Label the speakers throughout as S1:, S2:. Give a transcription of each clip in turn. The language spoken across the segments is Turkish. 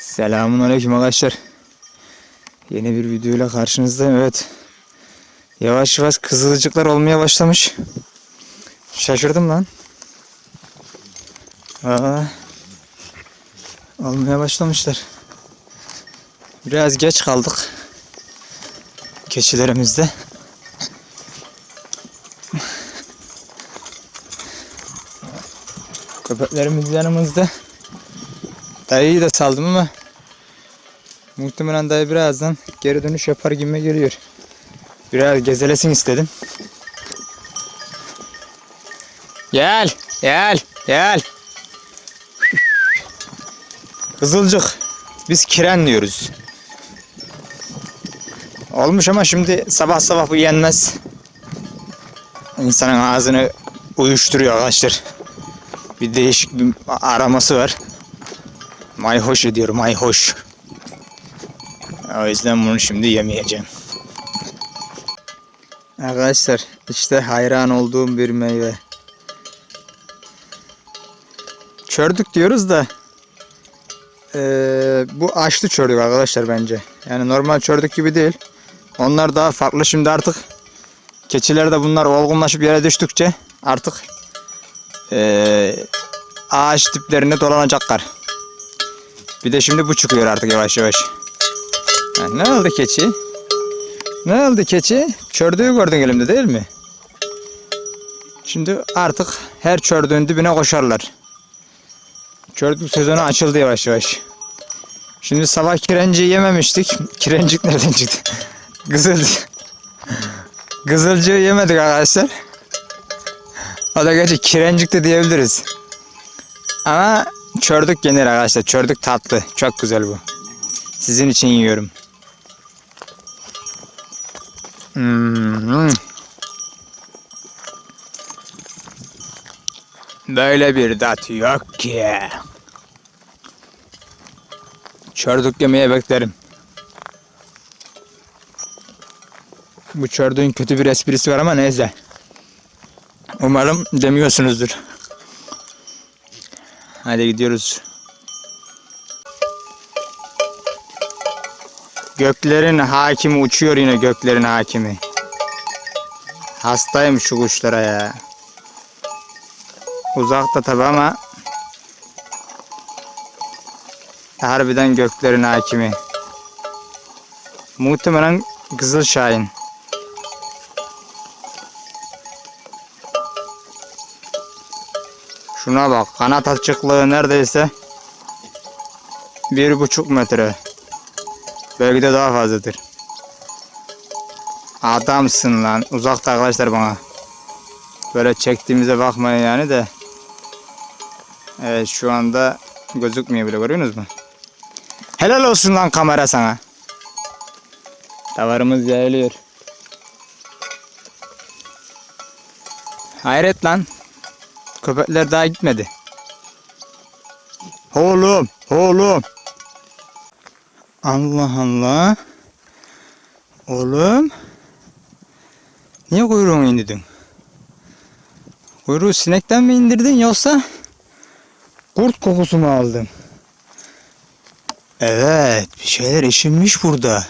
S1: Selamun aleyküm arkadaşlar. Yeni bir videoyla karşınızdayım. Evet. Yavaş yavaş kızılcıklar olmaya başlamış. Şaşırdım lan. Aa, olmaya başlamışlar. Biraz geç kaldık. Keçilerimizde. Köpeklerimiz yanımızda. Dayıyı da saldım ama muhtemelen dayı birazdan geri dönüş yapar gibime geliyor. Biraz gezelesin istedim. Gel, gel, gel. Kızılcık. Biz kiren diyoruz. Olmuş ama şimdi sabah sabah bu yenmez. İnsanın ağzını uyuşturuyor arkadaşlar. Bir değişik bir araması var. Mayhoş ediyorum mayhoş. O yüzden bunu şimdi yemeyeceğim. Arkadaşlar işte hayran olduğum bir meyve. Çördük diyoruz da eee, bu açlı çördük arkadaşlar bence. Yani normal çördük gibi değil. Onlar daha farklı şimdi artık. Keçiler de bunlar olgunlaşıp yere düştükçe artık eee, ağaç diplerine dolanacaklar. Bir de şimdi bu çıkıyor artık yavaş yavaş. Ha, ne oldu keçi? Ne oldu keçi? Çördüğü gördün elimde değil mi? Şimdi artık her çördüğün dibine koşarlar. Çördük sezonu açıldı yavaş yavaş. Şimdi sabah kirenciyi yememiştik. Kirencik nereden çıktı? Kızılcık. Kızılcığı yemedik arkadaşlar. O da gerçi kirencik de diyebiliriz. Ama çördük yenir arkadaşlar. Çördük tatlı. Çok güzel bu. Sizin için yiyorum. Hmm. Böyle bir tat yok ki. Çördük yemeye beklerim. Bu çördüğün kötü bir esprisi var ama neyse. Umarım demiyorsunuzdur. Hadi gidiyoruz. Göklerin hakimi uçuyor yine göklerin hakimi. Hastayım şu kuşlara ya. Uzakta tabi ama harbiden göklerin hakimi. Muhtemelen Kızıl Şahin. Şuna bak kanat açıklığı neredeyse bir buçuk metre. Belki de daha fazladır. Adamsın lan. Uzakta arkadaşlar bana. Böyle çektiğimize bakmayın yani de. Evet şu anda gözükmüyor bile görüyorsunuz mu? Helal olsun lan kamera sana. Davarımız yayılıyor. Hayret lan. Köpekler daha gitmedi. Oğlum, oğlum. Allah Allah. Oğlum. Niye kuyruğunu indirdin? Kuyruğu sinekten mi indirdin yoksa kurt kokusu mu aldın? Evet, bir şeyler eşinmiş burada.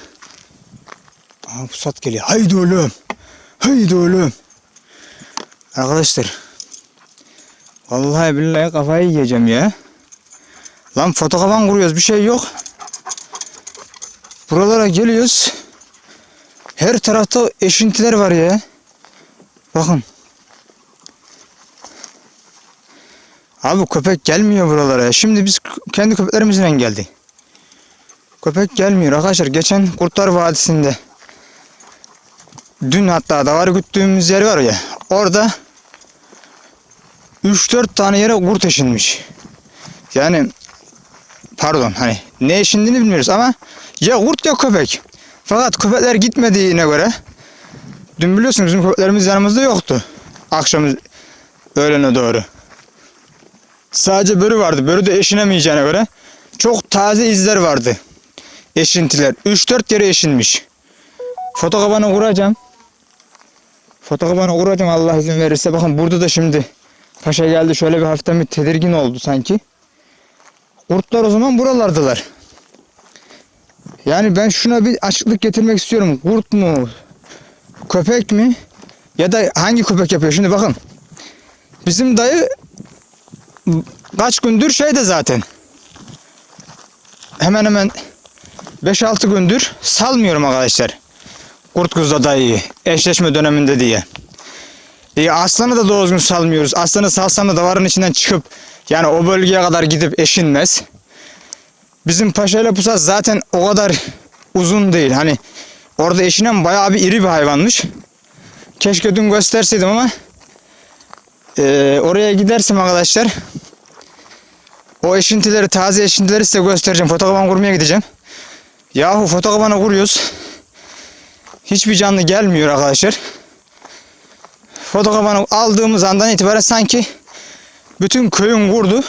S1: Aa, pusat geliyor. Haydi oğlum. Haydi oğlum. Arkadaşlar. Vallahi billahi kafayı yiyeceğim ya. Lan fotoğrafan kuruyoruz bir şey yok. Buralara geliyoruz. Her tarafta eşintiler var ya. Bakın. Abi köpek gelmiyor buralara. Şimdi biz kendi köpeklerimizle geldik. Köpek gelmiyor arkadaşlar. Geçen Kurtlar Vadisi'nde dün hatta davar güttüğümüz yer var ya. Orada 3-4 tane yere kurt eşinmiş. Yani pardon hani ne eşindiğini bilmiyoruz ama ya kurt ya köpek. Fakat köpekler gitmediğine göre dün biliyorsunuz bizim köpeklerimiz yanımızda yoktu. Akşam öğlene doğru. Sadece börü vardı. Börü de eşinemeyeceğine göre çok taze izler vardı. Eşintiler. 3-4 yere eşinmiş. Fotokabanı kuracağım. Fotokabanı kuracağım Allah izin verirse. Bakın burada da şimdi Paşa geldi şöyle bir hafiften bir tedirgin oldu sanki. Kurtlar o zaman buralardılar. Yani ben şuna bir açıklık getirmek istiyorum. Kurt mu? Köpek mi? Ya da hangi köpek yapıyor? Şimdi bakın. Bizim dayı kaç gündür şeyde zaten. Hemen hemen 5-6 gündür salmıyorum arkadaşlar. Kurt kuzla dayıyı eşleşme döneminde diye. E, aslanı da doğru düzgün salmıyoruz. Aslanı salsam da davarın içinden çıkıp yani o bölgeye kadar gidip eşinmez. Bizim Paşa ile Pusat zaten o kadar uzun değil. Hani orada eşinen bayağı bir iri bir hayvanmış. Keşke dün gösterseydim ama e, oraya gidersem arkadaşlar o eşintileri, taze eşintileri size göstereceğim. Fotokopan kurmaya gideceğim. Yahu fotokopana kuruyoruz. Hiçbir canlı gelmiyor arkadaşlar. Fotokopanı aldığımız andan itibaren sanki bütün köyün kurdu,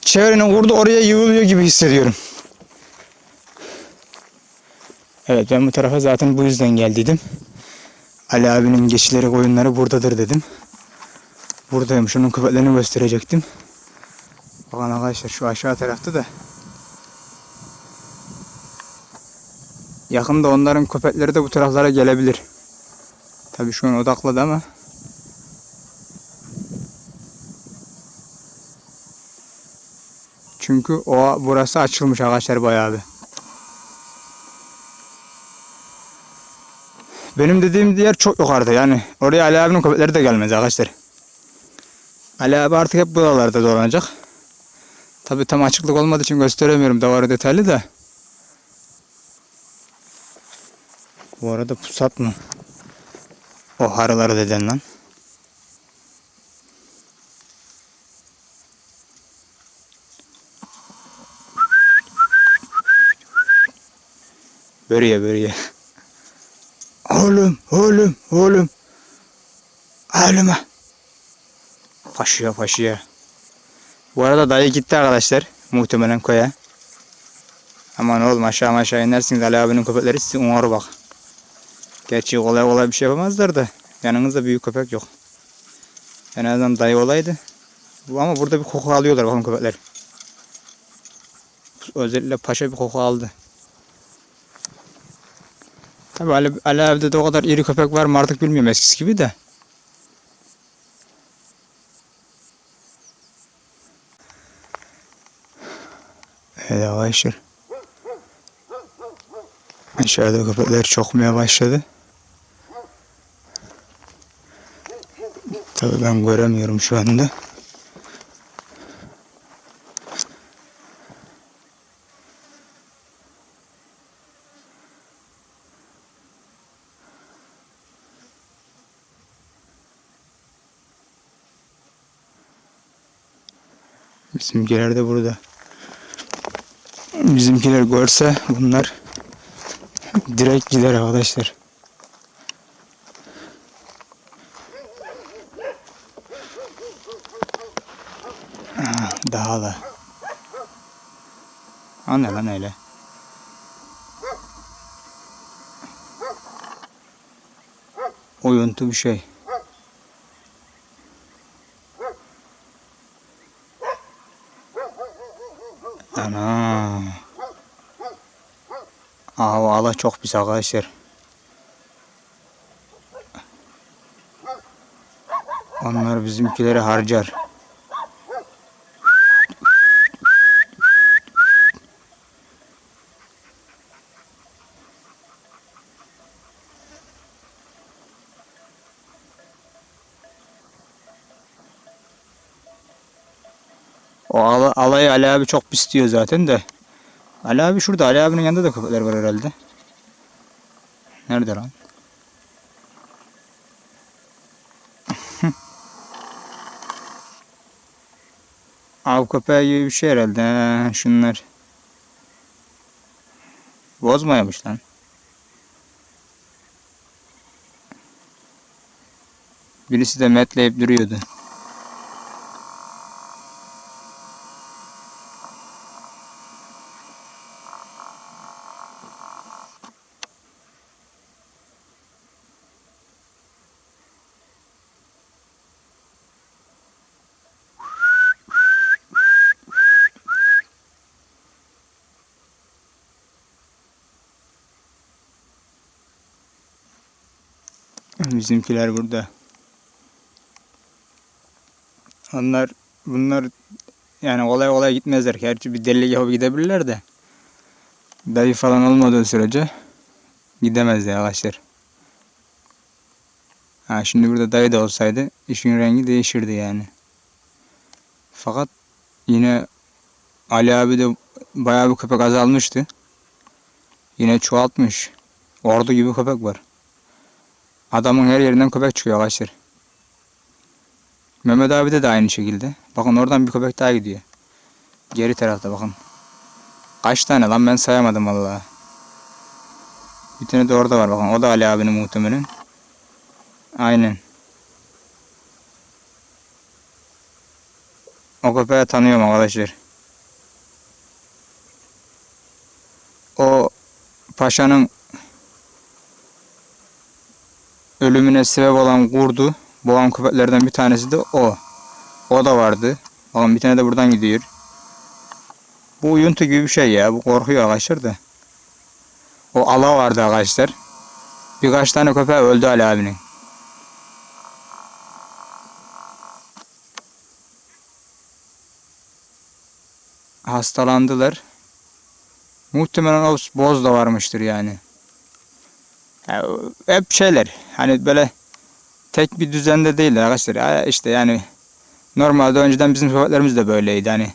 S1: çevrenin kurdu oraya yığılıyor gibi hissediyorum. Evet ben bu tarafa zaten bu yüzden geldiydim. Ali abinin geçileri koyunları buradadır dedim. Buradayım. Şunun köpeklerini gösterecektim. Bakın arkadaşlar şu aşağı tarafta da yakında onların köpekleri de bu taraflara gelebilir. Tabii şu an odakladı ama Çünkü o burası açılmış arkadaşlar bayağı bir. Benim dediğim yer çok yukarıda yani. Oraya Ali abinin köpekleri de gelmez arkadaşlar. Ali abi artık hep buralarda dolanacak. Tabi tam açıklık olmadığı için gösteremiyorum davarı detaylı da. Bu arada pusat mı? O harıları deden lan. Börüye börüye. Oğlum, oğlum, oğlum. Ağlama. Paşıya paşıya. Bu arada dayı gitti arkadaşlar. Muhtemelen koya. Aman oğlum aşağı aşağı inersiniz Ali abinin köpekleri sizi umarı bak. Gerçi kolay kolay bir şey yapamazlar da. Yanınızda büyük köpek yok. En azından dayı olaydı. Ama burada bir koku alıyorlar bakın köpekler. Özellikle paşa bir koku aldı. Tabi Ali, Ali evde de o kadar iri köpek var mı artık bilmiyorum eskisi gibi de. Evet arkadaşlar. Aşağıda köpekler çokmaya başladı. Tabi ben göremiyorum şu anda. Bizimkiler de burada. Bizimkiler görse bunlar direkt gider arkadaşlar. Ah, Daha da. O ne lan öyle? Oyuntu bir şey. Ana. Aa, valla çok pis arkadaşlar. Onlar bizimkileri harcar. O alayı Ali abi çok pis diyor zaten de. Ali abi şurada. Ali abinin yanında da köpekler var herhalde. Nerede lan? Av köpeği gibi bir şey herhalde. He, şunlar. Bozmayamış lan. Birisi de metleyip duruyordu. Bizimkiler burada. Onlar bunlar yani kolay kolay gitmezler. Gerçi bir deli yapıp gidebilirler de. Dayı falan olmadığı sürece gidemezler arkadaşlar. Ha şimdi burada dayı da olsaydı işin rengi değişirdi yani. Fakat yine Ali abi de bayağı bir köpek azalmıştı. Yine çoğaltmış. Ordu gibi köpek var. Adamın her yerinden köpek çıkıyor arkadaşlar. Mehmet abi de de aynı şekilde. Bakın oradan bir köpek daha gidiyor. Geri tarafta bakın. Kaç tane lan ben sayamadım vallahi. Bir tane de orada var bakın. O da Ali abinin muhtemelen. Aynen. O köpeği tanıyorum arkadaşlar. O paşanın ölümüne sebep olan kurdu boğan köpeklerden bir tanesi de o. O da vardı. Bakın bir tane de buradan gidiyor. Bu uyuntu gibi bir şey ya. Bu korkuyor arkadaşlar da. O ala vardı arkadaşlar. Birkaç tane köpeği öldü Ali abinin. Hastalandılar. Muhtemelen o boz da varmıştır yani. Ya, hep şeyler. Hani böyle tek bir düzende değil arkadaşlar. İşte yani normalde önceden bizim köpeklerimiz de böyleydi. Hani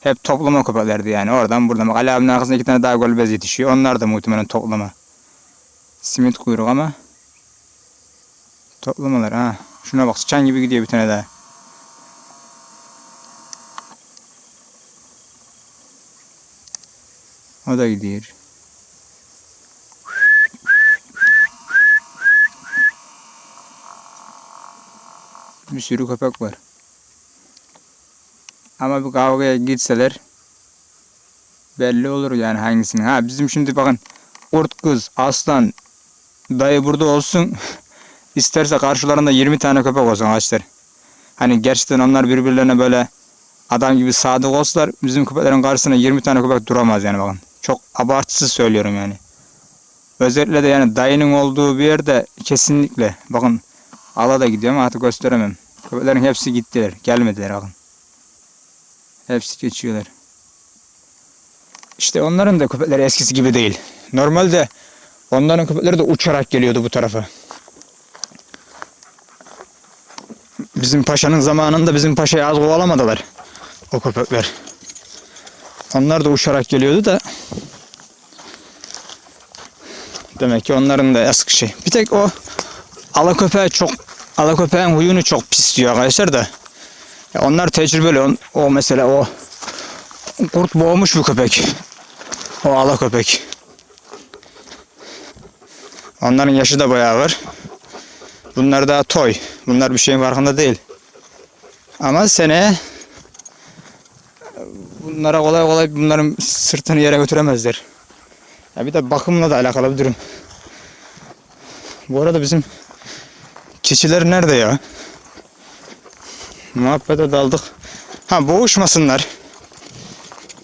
S1: hep toplama köpeklerdi yani. Oradan buradan. Bak Ali abinin arkasında iki tane daha golbez yetişiyor. Onlar da muhtemelen toplama. Simit kuyruk ama toplamalar ha. Şuna bak sıçan gibi gidiyor bir tane daha. O da gidiyor. Bir sürü köpek var. Ama bir kavgaya gitseler belli olur yani hangisinin. Ha bizim şimdi bakın kurt kız, aslan, dayı burada olsun. İsterse karşılarında 20 tane köpek olsun ağaçlar. Hani gerçekten onlar birbirlerine böyle adam gibi sadık olsalar bizim köpeklerin karşısına 20 tane köpek duramaz yani bakın. Çok abartısız söylüyorum yani. Özellikle de yani dayının olduğu bir yerde kesinlikle bakın ala da gidiyor ama artık gösteremem. Köpeklerin hepsi gittiler. Gelmediler bakın. Hepsi geçiyorlar. İşte onların da köpekleri eskisi gibi değil. Normalde onların köpekleri de uçarak geliyordu bu tarafa. Bizim paşanın zamanında bizim paşayı az kovalamadılar. O köpekler. Onlar da uçarak geliyordu da demek ki onların da eski şey. Bir tek o ala köpeği çok ala köpeğin huyunu çok pis diyor arkadaşlar da. Ya onlar tecrübeli. O, mesela o kurt boğmuş bu köpek. O ala köpek. Onların yaşı da bayağı var. Bunlar daha toy. Bunlar bir şeyin farkında değil. Ama seneye bunlara kolay kolay bunların sırtını yere götüremezler. Ya bir de bakımla da alakalı bir durum. Bu arada bizim keçiler nerede ya? Muhabbete daldık. Ha boğuşmasınlar.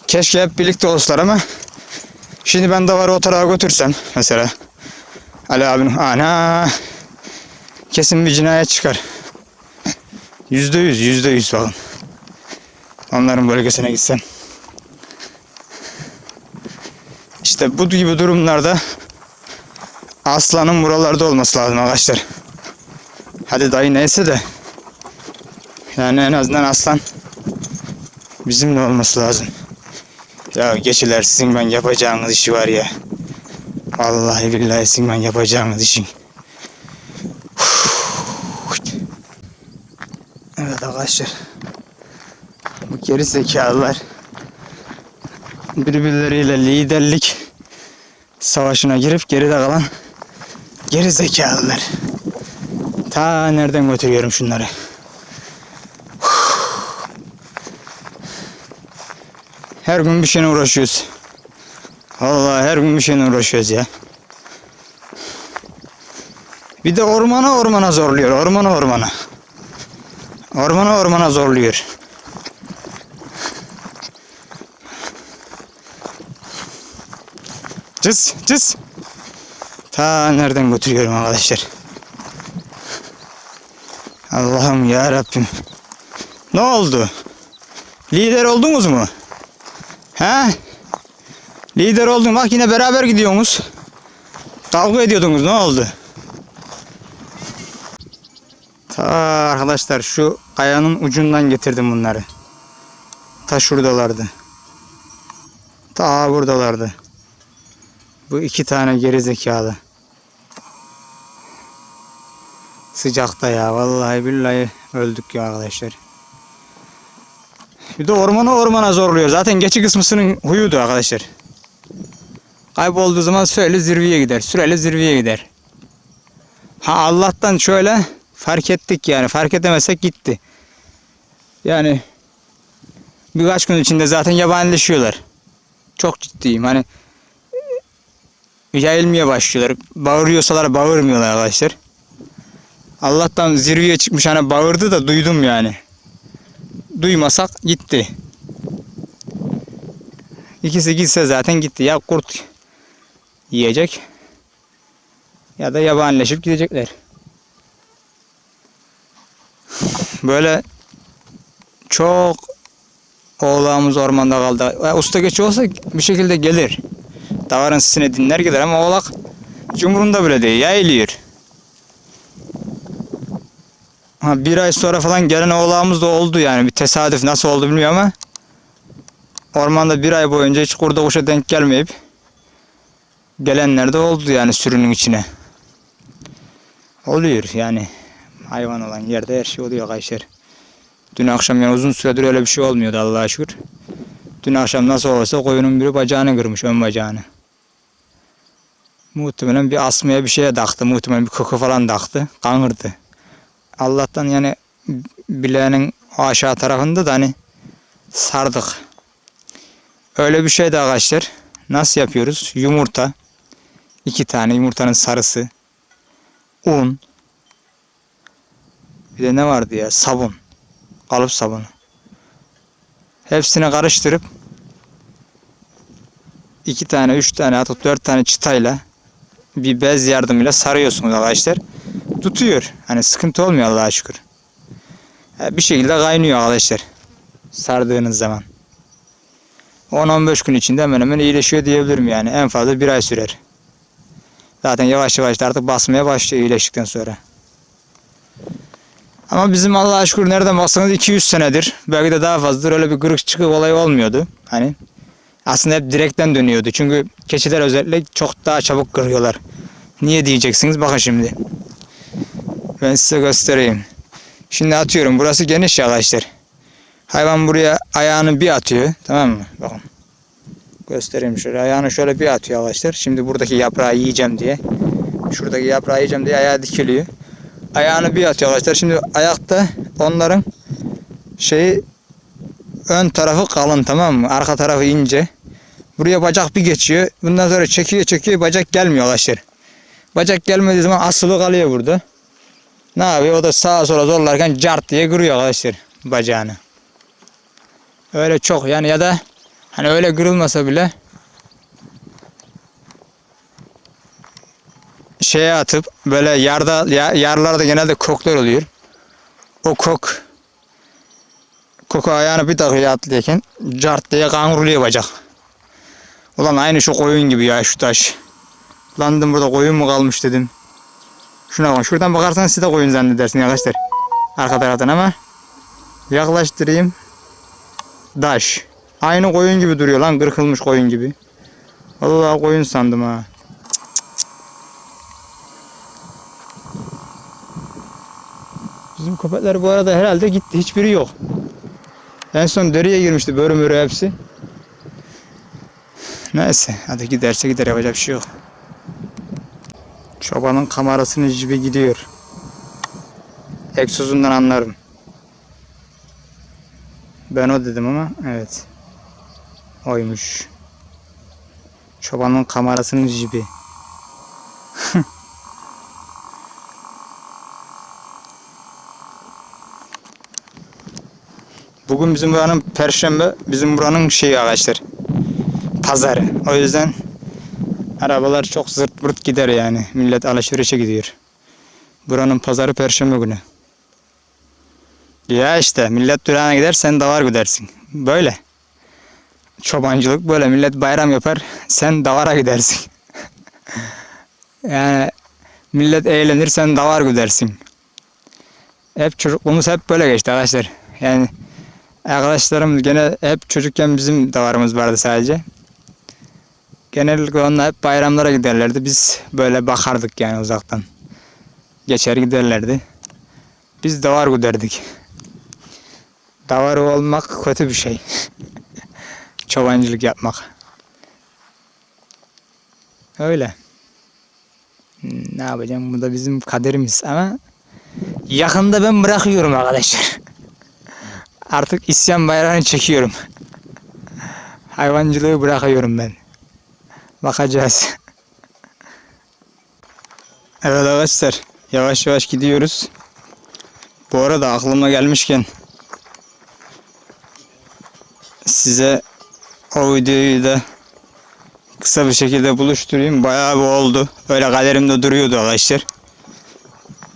S1: Keşke hep birlikte olsalar ama şimdi ben davarı o tarafa götürsem mesela Ali abinin ana kesin bir cinayet çıkar. Yüzde yüz, yüzde yüz bakın. Onların bölgesine gitsem. İşte bu gibi durumlarda aslanın buralarda olması lazım arkadaşlar. Hadi dayı neyse de yani en azından aslan bizimle olması lazım. Ya geçiler sizin ben yapacağınız işi var ya. Vallahi billahi sizin ben yapacağınız işin. Evet arkadaşlar. Bu geri zekalılar birbirleriyle liderlik savaşına girip geride kalan geri zekalılar. Ta nereden götürüyorum şunları? Her gün bir şeyle uğraşıyoruz. Allah her gün bir şeyle uğraşıyoruz ya. Bir de ormana ormana zorluyor. Ormana ormana. Ormana ormana zorluyor. Cız cız. Ta nereden götürüyorum arkadaşlar. Allah'ım ya Rabbim. Ne oldu? Lider oldunuz mu? He? Lider oldun. Bak yine beraber gidiyorsunuz. Kavga ediyordunuz. Ne oldu? Ta arkadaşlar şu kayanın ucundan getirdim bunları. Ta şuradalardı. Ta buradalardı. Bu iki tane geri zekalı. Sıcakta ya vallahi billahi öldük ya arkadaşlar. Bir de ormana ormana zorluyor. Zaten geçi kısmısının huyudu arkadaşlar. Kaybolduğu zaman sürekli zirveye gider. Sürekli zirveye gider. Ha Allah'tan şöyle fark ettik yani. Fark edemezsek gitti. Yani birkaç gün içinde zaten yabanileşiyorlar. Çok ciddiyim. Hani yayılmaya başlıyorlar. Bağırıyorsalar bağırmıyorlar arkadaşlar. Allah'tan zirveye çıkmış hani bağırdı da duydum yani. Duymasak gitti. İkisi gitse zaten gitti. Ya kurt yiyecek ya da yabanileşip gidecekler. Böyle çok oğlağımız ormanda kaldı. Ya Usta geç olsa bir şekilde gelir. Davarın sesini dinler gider ama oğlak cumhurunda bile değil. Yayılıyor. Ha, bir ay sonra falan gelen oğlağımız da oldu yani. Bir tesadüf nasıl oldu bilmiyorum ama ormanda bir ay boyunca hiç kurda kuşa denk gelmeyip gelenler de oldu yani sürünün içine. Oluyor yani. Hayvan olan yerde her şey oluyor Kayser. Dün akşam yani uzun süredir öyle bir şey olmuyordu Allah'a şükür. Dün akşam nasıl olsa koyunun biri bacağını kırmış, ön bacağını. Muhtemelen bir asmaya bir şeye taktı. Muhtemelen bir koku falan taktı. Kanırdı. Allah'tan yani bileğinin aşağı tarafında da hani sardık. Öyle bir şey de arkadaşlar. Nasıl yapıyoruz? Yumurta. iki tane yumurtanın sarısı. Un. Bir de ne vardı ya? Sabun. Kalıp sabunu. Hepsini karıştırıp iki tane, üç tane, hatta dört tane çıtayla bir bez yardımıyla sarıyorsunuz arkadaşlar. Tutuyor. Hani sıkıntı olmuyor Allah'a şükür. Ha, Bir şekilde kaynıyor arkadaşlar. Sardığınız zaman. 10-15 gün içinde hemen hemen iyileşiyor diyebilirim yani. En fazla bir ay sürer. Zaten yavaş yavaş artık basmaya başlıyor iyileştikten sonra. Ama bizim Allah'a şükür nereden baksanız 200 senedir belki de daha fazladır öyle bir kırık çıkık olayı olmuyordu. Hani aslında hep direkten dönüyordu. Çünkü keçiler özellikle çok daha çabuk kırıyorlar. Niye diyeceksiniz? Bakın şimdi. Ben size göstereyim. Şimdi atıyorum. Burası geniş ya. Hayvan buraya ayağını bir atıyor. Tamam mı? Bakın. Göstereyim şöyle. Ayağını şöyle bir atıyor arkadaşlar. Şimdi buradaki yaprağı yiyeceğim diye. Şuradaki yaprağı yiyeceğim diye ayağı dikiliyor. Ayağını bir atıyor arkadaşlar. Şimdi ayakta onların şeyi ön tarafı kalın tamam mı? Arka tarafı ince. Buraya bacak bir geçiyor. Bundan sonra çekiyor çekiyor bacak gelmiyor arkadaşlar. Bacak gelmediği zaman asılı kalıyor burada. Ne yapıyor? O da sağa sola zorlarken cart diye kırıyor arkadaşlar bacağını. Öyle çok yani ya da hani öyle kırılmasa bile şeye atıp böyle yarda ya, yarlarda genelde koklar oluyor. O kok koku ayağını bir takıyor atlayken cart diye kanguruluyor bacak. Ulan aynı şu koyun gibi ya şu taş. Lan dedim burada koyun mu kalmış dedim. Şuna bakın şuradan bakarsan siz de koyun zannedersin arkadaşlar. Arka taraftan ama yaklaştırayım. Daş. Aynı koyun gibi duruyor lan kırkılmış koyun gibi. Vallahi koyun sandım ha. Bizim köpekler bu arada herhalde gitti. Hiçbiri yok. En son dereye girmişti börü mörü hepsi. Neyse hadi giderse gider yapacak bir şey yok. Çobanın kamerasının jibi gidiyor. Egzozundan anlarım. Ben o dedim ama evet. Oymuş. Çobanın kamerasının jibi. Bugün bizim buranın perşembe, bizim buranın şeyi arkadaşlar. Pazarı. O yüzden arabalar çok zırt pırt gider yani. Millet alışverişe gidiyor. Buranın pazarı perşembe günü. Ya işte millet durağına gider sen davar güdersin. Böyle. Çobancılık böyle millet bayram yapar sen davara gidersin. yani millet eğlenir sen davar güdersin. Hep çocukluğumuz hep böyle geçti arkadaşlar. Yani arkadaşlarım gene hep çocukken bizim davarımız vardı sadece. Genellikle onlar hep bayramlara giderlerdi. Biz böyle bakardık yani uzaktan. Geçer giderlerdi. Biz davar güderdik. Davar olmak kötü bir şey. Çobancılık yapmak. Öyle. Hmm, Ne yapacağım? Bu da bizim kaderimiz ama yakında ben bırakıyorum arkadaşlar. Artık isyan bayrağını çekiyorum. Hayvancılığı bırakıyorum ben. Bakacağız. Evet arkadaşlar. Yavaş yavaş gidiyoruz. Bu arada aklıma gelmişken size o videoyu da kısa bir şekilde buluşturayım. Bayağı bir oldu. Öyle galerimde duruyordu arkadaşlar.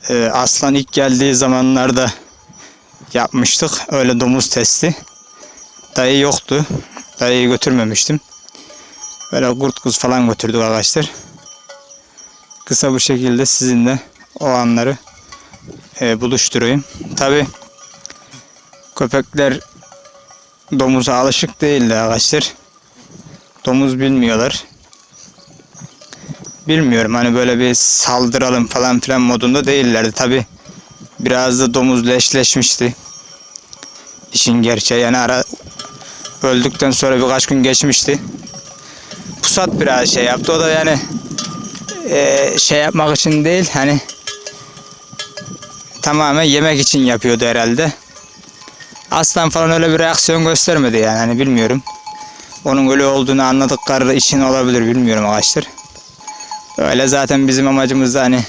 S1: Ee, aslan ilk geldiği zamanlarda yapmıştık. Öyle domuz testi. Dayı yoktu. Dayıyı götürmemiştim. Böyle kurt kuz falan götürdük arkadaşlar. Kısa bir şekilde sizinle o anları e, buluşturayım. Tabi köpekler domuza alışık değildi arkadaşlar. Domuz bilmiyorlar. Bilmiyorum hani böyle bir saldıralım falan filan modunda değillerdi. Tabi biraz da domuz leşleşmişti. İşin gerçeği yani ara öldükten sonra birkaç gün geçmişti. Pusat biraz şey yaptı. O da yani eee, şey yapmak için değil hani tamamen yemek için yapıyordu herhalde. Aslan falan öyle bir reaksiyon göstermedi yani hani bilmiyorum. Onun öyle olduğunu anladıkları için olabilir bilmiyorum ağaçlar. Öyle zaten bizim amacımız da hani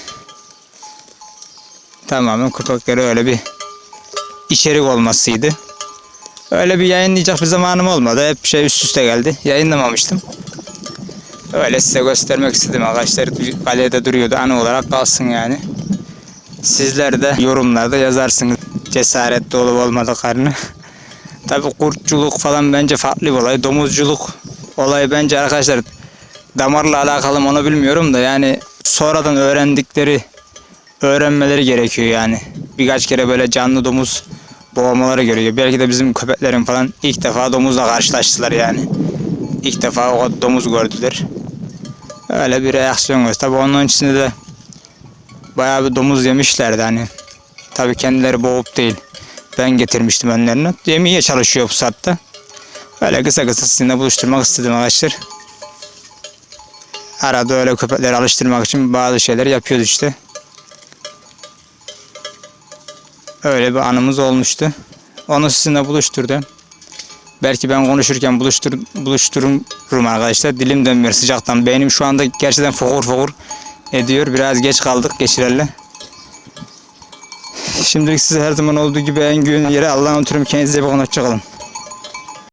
S1: tamamen köpeklere öyle bir içerik olmasıydı. Öyle bir yayınlayacak bir zamanım olmadı. Hep şey üst üste geldi. Yayınlamamıştım. Öyle size göstermek istedim arkadaşlar. Kalede duruyordu. Anı olarak kalsın yani. Sizler de yorumlarda yazarsınız cesaretli olup olmadıklarını. Tabi kurtçuluk falan bence farklı bir olay. Domuzculuk olayı bence arkadaşlar damarla alakalı mı onu bilmiyorum da yani sonradan öğrendikleri öğrenmeleri gerekiyor yani. Birkaç kere böyle canlı domuz boğmaları gerekiyor. Belki de bizim köpeklerin falan ilk defa domuzla karşılaştılar yani. İlk defa o domuz gördüler. Öyle bir reaksiyon göster. Tabi onun içinde de bayağı bir domuz yemişlerdi hani. Tabi kendileri boğup değil. Ben getirmiştim önlerine. Yemeye çalışıyor bu saatte. Öyle kısa kısa sizinle buluşturmak istedim arkadaşlar. Arada öyle köpekleri alıştırmak için bazı şeyler yapıyoruz işte. Öyle bir anımız olmuştu. Onu sizinle buluşturdum. Belki ben konuşurken buluştur, buluştururum arkadaşlar. Dilim dönmüyor sıcaktan. Beynim şu anda gerçekten fokur fokur ediyor. Biraz geç kaldık geçirerle. Şimdilik size her zaman olduğu gibi en güvenli yere Allah'ın oturum. Kendinize bakın. Hoşçakalın.